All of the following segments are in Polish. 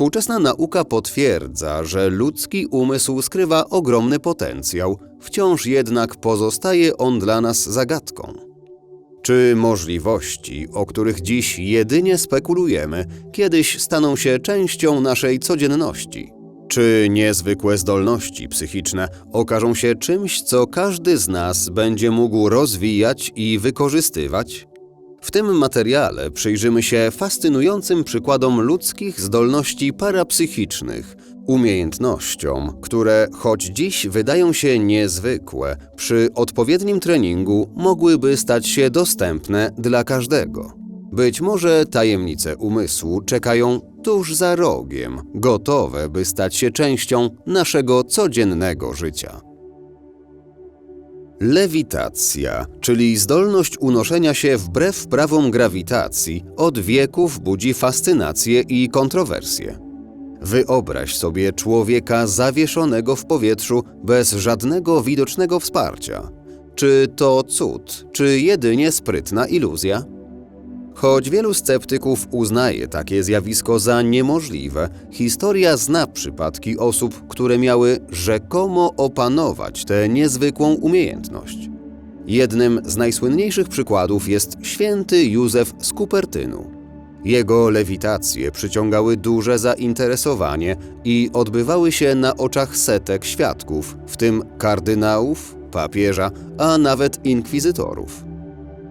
Współczesna nauka potwierdza, że ludzki umysł skrywa ogromny potencjał, wciąż jednak pozostaje on dla nas zagadką. Czy możliwości, o których dziś jedynie spekulujemy, kiedyś staną się częścią naszej codzienności? Czy niezwykłe zdolności psychiczne okażą się czymś, co każdy z nas będzie mógł rozwijać i wykorzystywać? W tym materiale przyjrzymy się fascynującym przykładom ludzkich zdolności parapsychicznych, umiejętnościom, które choć dziś wydają się niezwykłe, przy odpowiednim treningu mogłyby stać się dostępne dla każdego. Być może tajemnice umysłu czekają tuż za rogiem, gotowe by stać się częścią naszego codziennego życia. Lewitacja, czyli zdolność unoszenia się wbrew prawom grawitacji, od wieków budzi fascynację i kontrowersje. Wyobraź sobie człowieka zawieszonego w powietrzu bez żadnego widocznego wsparcia. Czy to cud, czy jedynie sprytna iluzja? Choć wielu sceptyków uznaje takie zjawisko za niemożliwe, historia zna przypadki osób, które miały rzekomo opanować tę niezwykłą umiejętność. Jednym z najsłynniejszych przykładów jest święty Józef z Kupertynu. Jego lewitacje przyciągały duże zainteresowanie i odbywały się na oczach setek świadków, w tym kardynałów, papieża, a nawet inkwizytorów.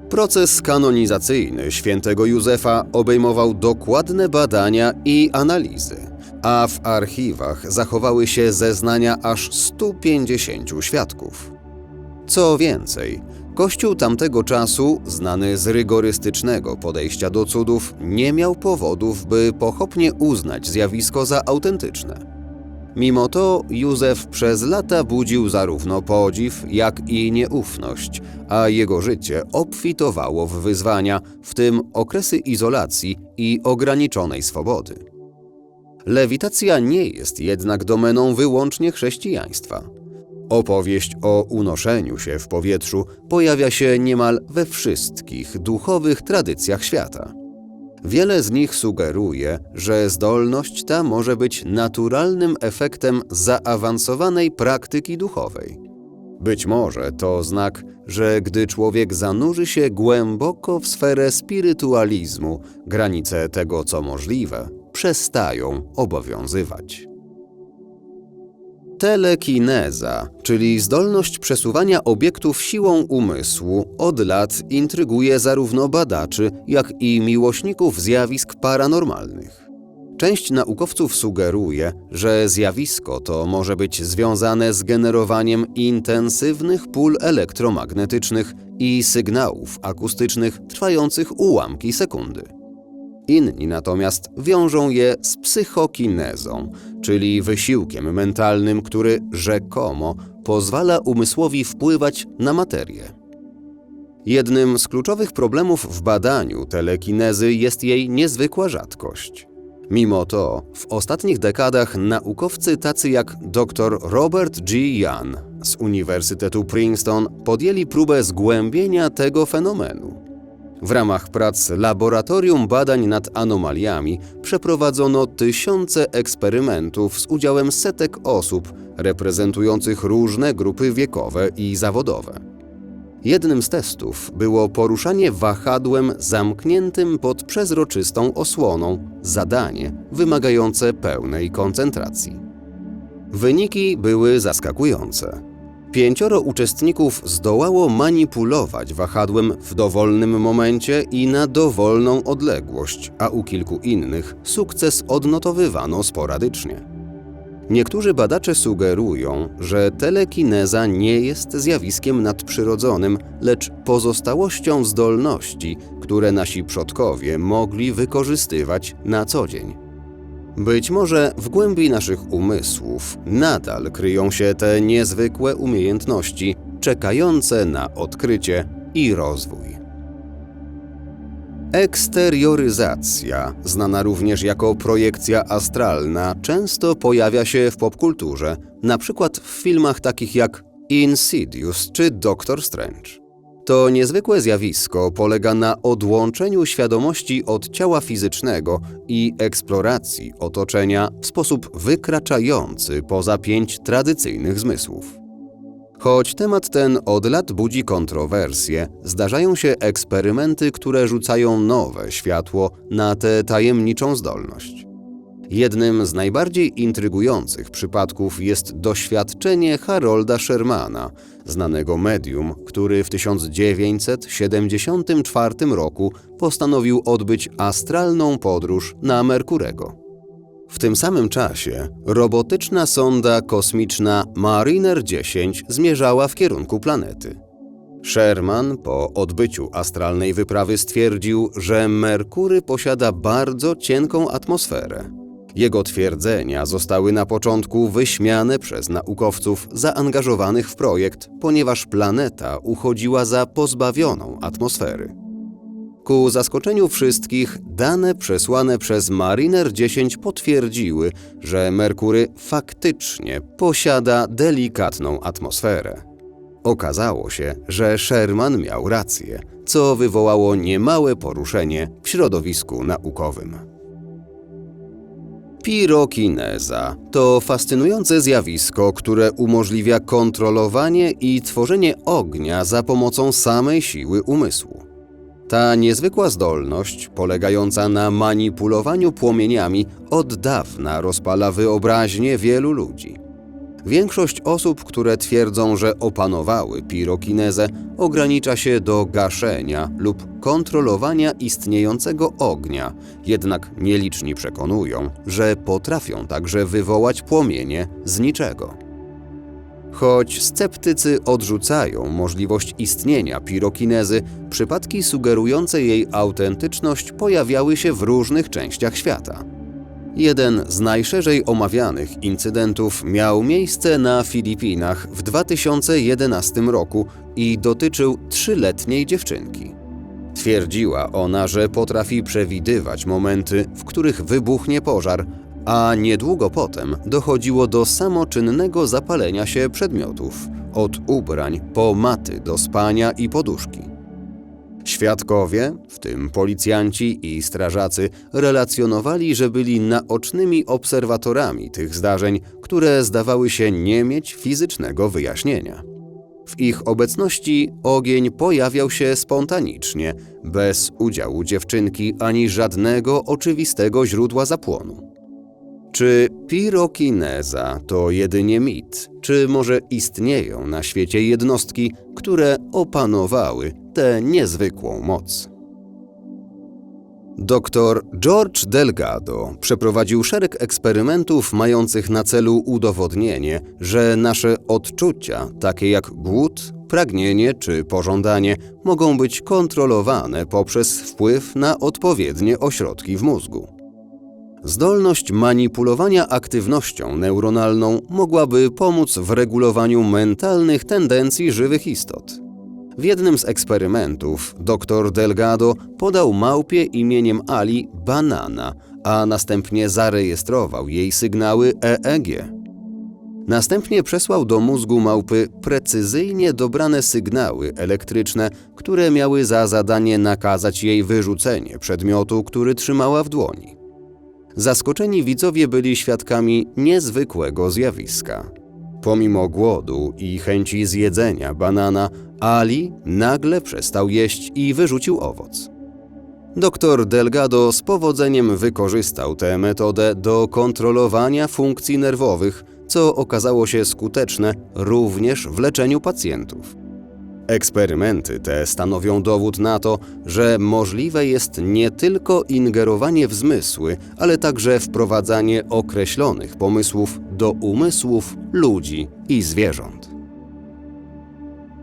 Proces kanonizacyjny świętego Józefa obejmował dokładne badania i analizy, a w archiwach zachowały się zeznania aż 150 świadków. Co więcej, Kościół tamtego czasu, znany z rygorystycznego podejścia do cudów, nie miał powodów, by pochopnie uznać zjawisko za autentyczne. Mimo to Józef przez lata budził zarówno podziw, jak i nieufność, a jego życie obfitowało w wyzwania, w tym okresy izolacji i ograniczonej swobody. Lewitacja nie jest jednak domeną wyłącznie chrześcijaństwa. Opowieść o unoszeniu się w powietrzu pojawia się niemal we wszystkich duchowych tradycjach świata. Wiele z nich sugeruje, że zdolność ta może być naturalnym efektem zaawansowanej praktyki duchowej. Być może to znak, że gdy człowiek zanurzy się głęboko w sferę spirytualizmu, granice tego, co możliwe, przestają obowiązywać. Telekineza, czyli zdolność przesuwania obiektów siłą umysłu, od lat intryguje zarówno badaczy, jak i miłośników zjawisk paranormalnych. Część naukowców sugeruje, że zjawisko to może być związane z generowaniem intensywnych pól elektromagnetycznych i sygnałów akustycznych trwających ułamki sekundy. Inni natomiast wiążą je z psychokinezą, czyli wysiłkiem mentalnym, który rzekomo pozwala umysłowi wpływać na materię. Jednym z kluczowych problemów w badaniu telekinezy jest jej niezwykła rzadkość. Mimo to w ostatnich dekadach naukowcy tacy jak dr Robert G. Young z Uniwersytetu Princeton podjęli próbę zgłębienia tego fenomenu. W ramach prac Laboratorium Badań nad Anomaliami przeprowadzono tysiące eksperymentów z udziałem setek osób reprezentujących różne grupy wiekowe i zawodowe. Jednym z testów było poruszanie wahadłem zamkniętym pod przezroczystą osłoną, zadanie wymagające pełnej koncentracji. Wyniki były zaskakujące. Pięcioro uczestników zdołało manipulować wahadłem w dowolnym momencie i na dowolną odległość, a u kilku innych sukces odnotowywano sporadycznie. Niektórzy badacze sugerują, że telekineza nie jest zjawiskiem nadprzyrodzonym, lecz pozostałością zdolności, które nasi przodkowie mogli wykorzystywać na co dzień. Być może w głębi naszych umysłów nadal kryją się te niezwykłe umiejętności, czekające na odkrycie i rozwój. Eksterioryzacja, znana również jako projekcja astralna, często pojawia się w popkulturze, na przykład w filmach takich jak Insidious czy Doctor Strange. To niezwykłe zjawisko polega na odłączeniu świadomości od ciała fizycznego i eksploracji otoczenia w sposób wykraczający poza pięć tradycyjnych zmysłów. Choć temat ten od lat budzi kontrowersje, zdarzają się eksperymenty, które rzucają nowe światło na tę tajemniczą zdolność. Jednym z najbardziej intrygujących przypadków jest doświadczenie Harolda Shermana, znanego medium, który w 1974 roku postanowił odbyć astralną podróż na Merkurego. W tym samym czasie robotyczna sonda kosmiczna Mariner 10 zmierzała w kierunku planety. Sherman po odbyciu astralnej wyprawy stwierdził, że Merkury posiada bardzo cienką atmosferę. Jego twierdzenia zostały na początku wyśmiane przez naukowców zaangażowanych w projekt, ponieważ planeta uchodziła za pozbawioną atmosfery. Ku zaskoczeniu wszystkich, dane przesłane przez Mariner 10 potwierdziły, że Merkury faktycznie posiada delikatną atmosferę. Okazało się, że Sherman miał rację, co wywołało niemałe poruszenie w środowisku naukowym. Pirokineza to fascynujące zjawisko, które umożliwia kontrolowanie i tworzenie ognia za pomocą samej siły umysłu. Ta niezwykła zdolność, polegająca na manipulowaniu płomieniami, od dawna rozpala wyobraźnię wielu ludzi. Większość osób, które twierdzą, że opanowały pirokinezę, ogranicza się do gaszenia lub kontrolowania istniejącego ognia, jednak nieliczni przekonują, że potrafią także wywołać płomienie z niczego. Choć sceptycy odrzucają możliwość istnienia pirokinezy, przypadki sugerujące jej autentyczność pojawiały się w różnych częściach świata. Jeden z najszerzej omawianych incydentów miał miejsce na Filipinach w 2011 roku i dotyczył trzyletniej dziewczynki. Twierdziła ona, że potrafi przewidywać momenty, w których wybuchnie pożar, a niedługo potem dochodziło do samoczynnego zapalenia się przedmiotów, od ubrań po maty do spania i poduszki. Świadkowie, w tym policjanci i strażacy, relacjonowali, że byli naocznymi obserwatorami tych zdarzeń, które zdawały się nie mieć fizycznego wyjaśnienia. W ich obecności ogień pojawiał się spontanicznie, bez udziału dziewczynki ani żadnego oczywistego źródła zapłonu. Czy pirokineza to jedynie mit, czy może istnieją na świecie jednostki, które opanowały tę niezwykłą moc? Dr George Delgado przeprowadził szereg eksperymentów mających na celu udowodnienie, że nasze odczucia, takie jak głód, pragnienie czy pożądanie, mogą być kontrolowane poprzez wpływ na odpowiednie ośrodki w mózgu. Zdolność manipulowania aktywnością neuronalną mogłaby pomóc w regulowaniu mentalnych tendencji żywych istot. W jednym z eksperymentów dr Delgado podał małpie imieniem Ali banana, a następnie zarejestrował jej sygnały EEG. Następnie przesłał do mózgu małpy precyzyjnie dobrane sygnały elektryczne, które miały za zadanie nakazać jej wyrzucenie przedmiotu, który trzymała w dłoni. Zaskoczeni widzowie byli świadkami niezwykłego zjawiska. Pomimo głodu i chęci zjedzenia banana, Ali nagle przestał jeść i wyrzucił owoc. Doktor Delgado z powodzeniem wykorzystał tę metodę do kontrolowania funkcji nerwowych, co okazało się skuteczne również w leczeniu pacjentów. Eksperymenty te stanowią dowód na to, że możliwe jest nie tylko ingerowanie w zmysły, ale także wprowadzanie określonych pomysłów do umysłów ludzi i zwierząt.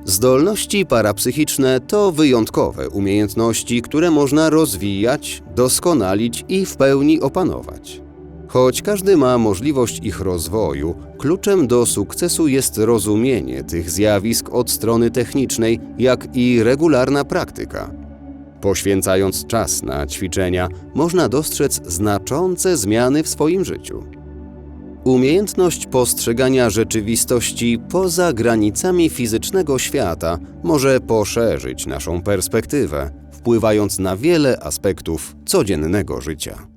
Zdolności parapsychiczne to wyjątkowe umiejętności, które można rozwijać, doskonalić i w pełni opanować. Choć każdy ma możliwość ich rozwoju, kluczem do sukcesu jest rozumienie tych zjawisk od strony technicznej, jak i regularna praktyka. Poświęcając czas na ćwiczenia, można dostrzec znaczące zmiany w swoim życiu. Umiejętność postrzegania rzeczywistości poza granicami fizycznego świata może poszerzyć naszą perspektywę, wpływając na wiele aspektów codziennego życia.